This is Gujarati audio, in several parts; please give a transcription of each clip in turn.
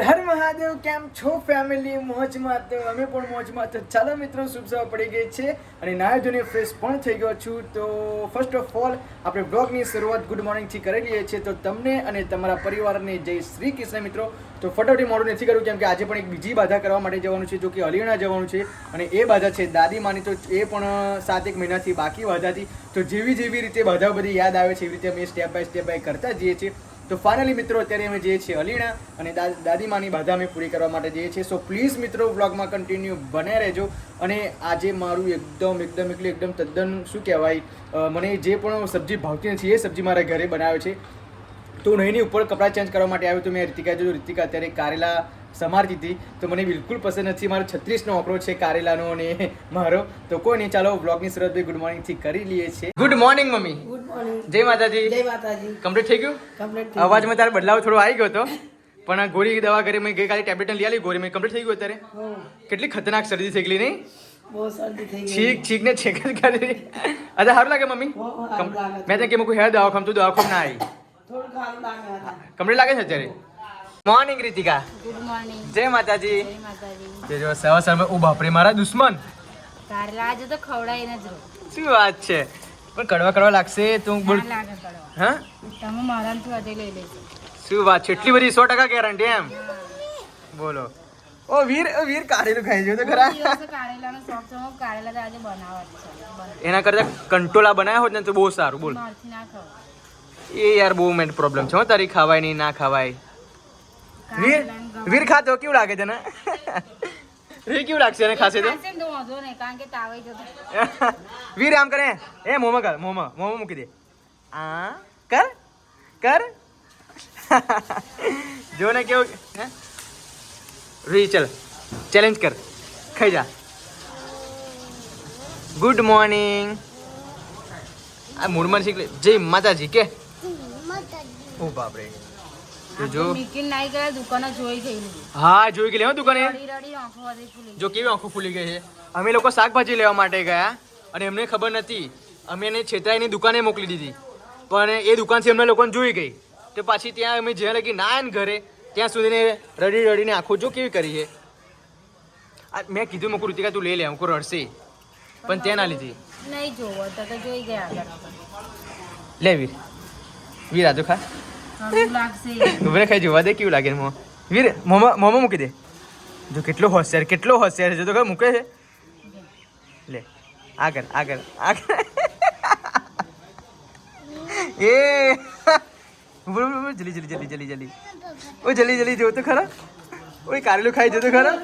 હર મહાદેવ, કેમ છો ફેમિલી મોજમાં તો અમે પણ મોજમાં. તો ચાલો મિત્રો, શુભ સવાર પડી ગઈ છે અને નાયો ધોઈને ફ્રેશ પણ થઈ ગયો છું. તો ફર્સ્ટ ઓફ ઓલ આપણે બ્લોગની શરૂઆત ગુડ મોર્નિંગથી કરી લઈએ છીએ. તો તમને અને તમારા પરિવારને જય શ્રી કૃષ્ણ મિત્રો. તો ફટાફટી મોડું નથી કર્યું કેમ કે આજે પણ એક બીજી બાધા કરવા માટે જવાનું છે, જો કે હરિયાણા જવાનું છે. અને એ બાધા છે દાદીમાની તો એ પણ સાત એક મહિનાથી બાકી બાધા હતી તો જેવી જેવી રીતે બાધા બધી યાદ આવે છે, એવી રીતે અમે સ્ટેપ બાય સ્ટેપ બાય કરતા જઈએ છીએ. તો ફાઇનલી મિત્રો, અત્યારે અમે જઈએ છીએ અલીણા અને દાદીમાની બાધા અમે પૂરી કરવા માટે જઈએ છીએ. સો પ્લીઝ મિત્રો વ્લોગમાં કન્ટિન્યુ બને રહેજો. અને આજે મારું એકદમ એકદમ, એટલે એકદમ તદ્દન શું કહેવાય મને જે પણ સબ્જી ભાવતી નથી, એ સબ્જી મારા ઘરે બનાવે છે. તો હું એની ઉપર કપડાં ચેન્જ કરવા માટે આવ્યો તો મેં રીતિકા જોયું. રીતિકા અત્યારે કારેલા સમારતી હતી. તો મને બિલકુલ પસંદ નથી. મારો છત્રીસનો આંકડો છે કારેલાનો અને મારો. તો કોઈ નહીં, ચાલો બ્લોગની શરૂઆત ગુડ મોર્નિંગથી કરી લઈએ છીએ. ગુડ મોર્નિંગ મમ્મી. જય માતાજી. જય માતાજી. કમ્પ્લીટ થઈ ગયું? કમ્પ્લીટ અવાજમાં તારે બદલાવ થોડો આવી ગયો હતો. પણ ગોળી દવા કરી મેં ગઈકાલે ટેબ્લેટ લઈ આવી ગોળી મેં કમ્પ્લીટ થઈ ગયું અત્યારે. કેટલી ખતરનાક શરદી થઈ ગઈ નહીં? બહુ શરદી થઈ ગઈ. છીક છીક ને છેક જ કરી અચ્છા સારું લાગે મમ્મી. મેં ત્યાં કે મૂકું હેર દવા ખામ તું દવા ખામ ના આવી કમ્પ્લીટ લાગે છે અત્યારે? મોર્નિંગ રીતિકા ગુડ મોર્નિંગ જય માતાજી. જય માતાજી. જો સવા સર ઓ બાપરે મારા દુશ્મન. તારે આજે તો ખવડાવીને જ શું વાત છે? પણ કડવા કડવા લાગશે તું બોલ હા? તમે મારાથી આજે લઈ લેજો. શું વાત છે? એટલી બધી સો ટકા ગેરંટી એમ? બોલો. ઓ વીર વીર કારેલું ખાઈ જો તો ખરા. કારેલાનો શોખ છે હું કારેલા આજે બનાવવા એના કરતા કંટોલા બનાવ્યા હોત ને તો બહુ સારું બોલ. એ યાર બહુ મેન પ્રોબ્લેમ છે હો તારી ખાવાય નહીં ના ખાવાય. વીર વીર ખાતો કેવું લાગે તને? વીર કેવું લાગશે એને ખાશે તો ખાશે ને તો વાંધો નહીં કારણ કે તાવે જતો વીર આમ કરે એ મોમાં કર મોમાં મોમાં મૂકી દે આ કર કર જો ને કેવું હે? રી ચલ ચેલેન્જ કર ખાઈ જા ગુડ મોર્નિંગ આ મૂળમાં શીખ લે જય માતાજી કે ઓ બાપરે તો જો. મીકીને નાઈ ગયા દુકાને જોઈ ગયેલી હા જોઈ ગઈ હો દુકાને. જો કેવી આંખો ફૂલી ગઈ છે. અમે લોકો શાકભાજી લેવા માટે ગયા અને એમને ખબર નથી. અમે એને છેતરાઈની દુકાને મોકલી દીધી. પણ એ દુકાનથી અમને લોકોને જોઈ ગઈ. તો પાછી ત્યાં અમે જ્યાં લગી ના ઘરે ત્યાં સુધીને રડી રડીને આંખો જો કેવી કરી છે. મેં કીધું મૂકું ઋતિકા તું લઈ લે આંખો રડશે. પણ ત્યાં ના લીધી. નહીં જોવો તો જોઈ ગયા આગળ. લે વીર. આ ખા. લાગશે. ખાઈ જોવા દે કેવું લાગે મો. વીર મોમાં મોમાં મૂકી દે. જો કેટલો હોશિયાર કેટલો હોશિયાર છે. તો કઈ મૂકે છે. લે આગળ આગળ આગળ એ. બોલ બોલ જલ્દી જલ્દી જલ્દી જલ્દી જલ્દી. ઓ જલ્દી જલ્દી જો તો ખરા. ઓય કારેલું ખાઈ જતો ખરા.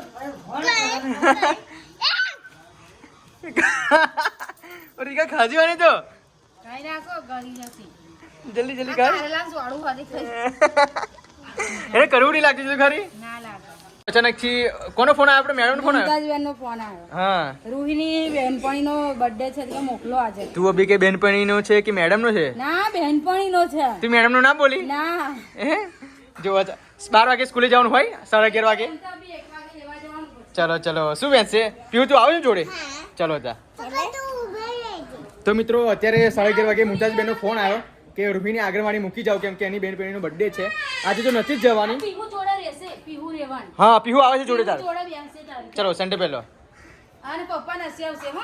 ઓ રીકા ખાજી વાની તો. ખાઈ નાખો ગળી જશે. જલ્દી જલ્દી ખાઈ. એને કરવું નહીં લાગતું તો ખરી? અચાનકથી અચાનકથી કોનો ફોન આવ્યો? આપણે મેડમનો ફોન આવ્યો? મુમતાજબેનનો ફોન આવ્યો. હા. રૂહીની બેનપણીનો બર્થડે છે એટલે મોકલો આજે. તું અભી કે બેનપણીનો છે કે મેડમનો છે? ના બેનપણીનો છે. તું મેડમનું ના બોલી? ના. હે? જો બાર વાગે સ્કૂલે જવાનું હોય? સાડા અગિયાર વાગે? ચલો ચલો. શું બેન છે પીવું તું આવજો ને જોડે? ચલો તા તો મિત્રો અત્યારે સાડા અગિયાર વાગે મુમતાજબેનનો ફોન આવ્યો. કે રૂહીને આગળવાણી મૂકી જાવ કેમ કે એની બેનપણીનો બર્થડે છે. આજે તો નથી જ જવાની. પીહુ જોડે રહેશે પીહુ રેવાન હા પીહુ આવે છે જોડે તાર. જોડે બેસે તારી. ચલો સન્ડે પહેલો. અને પપ્પા નસી આવશે હો.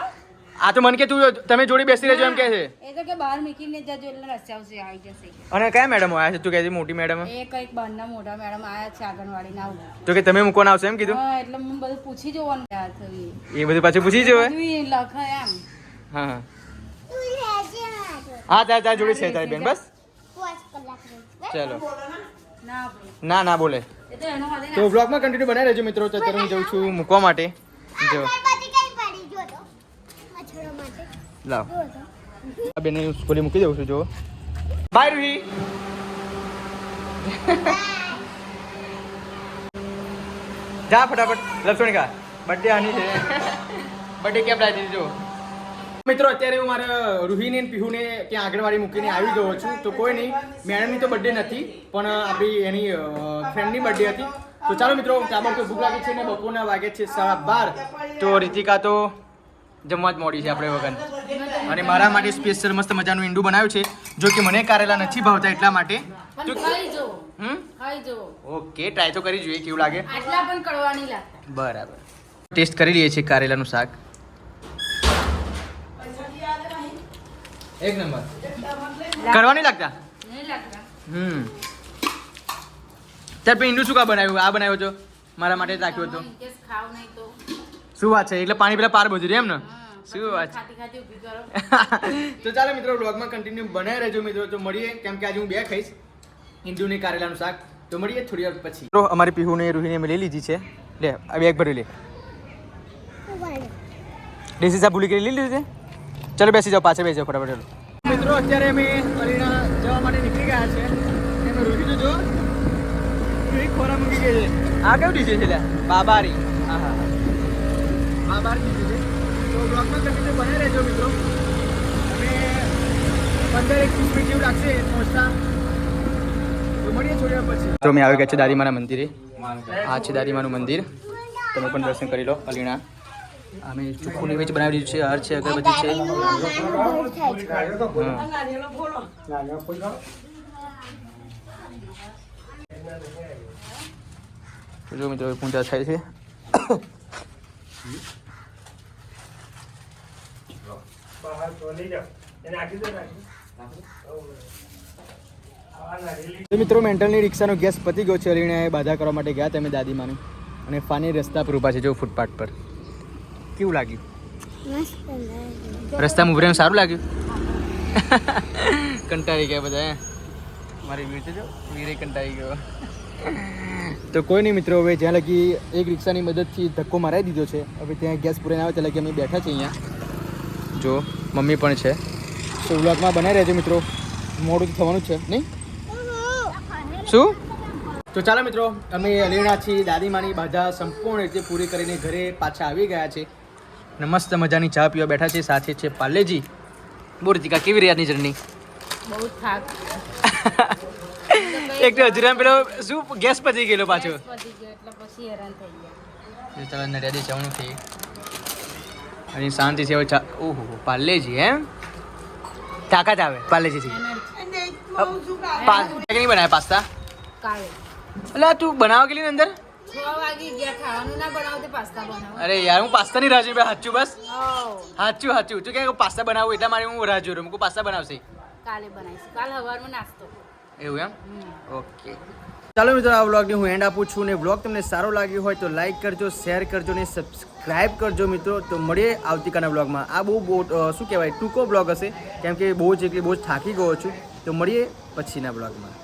આ તો મને કે તું તમે જોડી બેસી રહેજો એમ કે છે. એ તો કે બહાર મૂકીને જજો એટલે રસ્તા આવશે આવી જશે. અને કયા મેડમ આવ્યા છે? તું કહે છે મોટી મેડમ. એ કંઈક બહારના મોટા મેડમ આયા છે આંગણવાડી ના તો કે તમે મૂકવાના આવશે એમ કીધું? હા એટલે હું બધું પૂછી જોવાનું યાર એ. બધું પાછું પૂછી જોવે? લખાય એમ. હા. હા તારે તાર જોડે છે તારી બેન બસ. ચલો. ના. ના ના બોલે. તો બ્લોગમાં કન્ટિન્યુ બનાવી રહેજો મિત્રો તો અત્યારે હું જઉં છું મૂકવા માટે. જો. લાવ. આ બેને હું સ્કૂલે મૂકી દઉં છું જો. બાય રૂહી. જા ફટાફટ. લક્ષ્મણિકા બર્થડે આની છે. બર્થડે કેમ લાવી દીધો જો. મિત્રો અત્યારે હું મારા રૂહીને પીહુને ત્યાં આંગણવાડી મૂકીને આવી ગયો છું. તો કોઈ નહીં મેડમની તો બર્થડે નથી પણ આપણી એની ફ્રેન્ડની બર્થડે હતી. તો ચાલો મિત્રો કાબર તો ભૂખ લાગે છે ને બપોરના વાગે છે સાડા બાર. તો રીતિકા તો જમવા જ મોડી છે આપણે વગર. અને મારા માટે સ્પેશિયલ મસ્ત મજાનું ઈંડું બનાવ્યું છે જો કે મને કારેલા નથી ભાવતા એટલા માટે. ઓકે ટ્રાય તો કરી જોઈએ કેવું લાગે? બરાબર. ટેસ્ટ કરી લઈએ છીએ કારેલાનું શાક. એક નંબર. કરવા નહીં લાગતા? નહીં લાગતા. હમ. ત્યાર પછી ઈંડું શું કા બનાવ્યું? આ બનાવ્યો છો મારા માટે રાખ્યો હતો. શું વાત છે? એટલે પાણી પેલા પાર બધું રે એમ ને? શું વાત છે? ખાતી ખાતી ઊભી કરો. તો ચાલો મિત્રો વ્લોગમાં કન્ટિન્યુ બનાવી રહેજો મિત્રો. તો મળીએ. કેમ કે આજે હું બે ખાઈશ. ઈંડુની કારેલાનું શાક. તો મળીએ થોડી વાર પછી. તો અમારી પીહુને રૂહીને મેં લઈ લીધી છે. લે આ બેગ ભરી લે. દેશી સાહેબ ભૂલી કરી લઈ લીધી છે? ચલો બેસી જાઓ પાછળ બેસી જાઓ ફટાફટ ચલો. મિત્રો અત્યારે અમે અલીના જવા માટે નીકળી ગયા છે. એમ રોકી તો જો ખોરા મૂકી ગઈ છે. આ કયું ડીજે છે લ્યા? બાબારી. હા હા બાબારી ડીજે છે. તો બ્લોગમાં કન્ટિન્યુ બને રહેજો મિત્રો. અમે પંદર એક વીસ મિનિટ જેવું લાગશે પહોંચતા. તો અમે આવી ગયા છે દારીમાના મંદિરે. આ છે દારીમાનું મંદિર. તમે પણ દર્શન કરી લો અલીણા. અમે ચોખ્ખું વેચ બનાવી દીધું છે, હાર છે, અગરબત્તી છે. જો મિત્રો પૂજા થાય છે. મિત્રો, મેન્ટલની રિક્ષાનો ગેસ પતી ગયો છે અલીને બાધા કરવા માટે ગયા તમે દાદીમાની. અને ફાની રસ્તા પર ઊભા છે, જો ફૂટપાથ પર. કેવું લાગ્યું? રસ્તામાં ઉભરે સારું લાગ્યું? કંટાળી ગયા બધા મારી વીર જો વીરે કંટાળી ગયો. તો કોઈ નહીં મિત્રો હવે જ્યાં લગી એક રિક્ષાની મદદથી ધક્કો મરાવી દીધો છે હવે ત્યાં ગેસ પૂરે આવે ત્યાં લગી અમે બેઠા છીએ અહીંયા. જો મમ્મી પણ છે. તો વ્લોગમાં બનાવી રહેજો મિત્રો. મોડું થવાનું જ છે નહીં? શું? તો ચાલો મિત્રો અમે અલીણાથી દાદીમાની બાધા સંપૂર્ણ રીતે પૂરી કરીને ઘરે પાછા આવી ગયા છે અને મસ્ત મજાની ચા પીવા બેઠા છે સાથે છે પાર્લેજી. મૂર્તિકા કેવી રહી આજની જર્ની બહુ થાક. એક તો હજરામ પેલો શું ગેસ પતી ગયેલો પાછો? પછી હેરાન થઈ ગયા. ચાલો નડિયાદે જવાનું થઈ અને શાંતિ છે ચા ઓહો પાર્લેજી એમ? તાકાત આવે પાર્લેજીથી. એનર્જી. પા નહીં બનાવે પાસ્તા? એટલે તું બનાવ કેટલી અંદર? અરે યાર હું પાસ્તા ની રાહ સાચું બસ? હાચું સાચું સાચું તું કે પાસ્તા બનાવું એટલા મારે હું રાહ જોઈ રહ્યો હું પાસ્તા બનાવશે. કાલે બનાવીશ. કાલ સવારમાં નાસ્તો. એવું એમ? ઓકે. ચાલો મિત્રો આ વ્લોગની હું એન્ડ આપું છું ને વ્લોગ તમને સારો લાગ્યો હોય તો લાઈક કરજો શેર કરજો ને સબસ્ક્રાઇબ કરજો મિત્રો. તો મળીએ આવતીકાલના વ્લોગમાં. આ બહુ બહુ શું કહેવાય? ટૂંકો બ્લોગ હશે. કેમ કે બહુ જ એટલે બહુ જ થાકી ગયો છું. તો મળીએ પછીના વ્લોગમાં.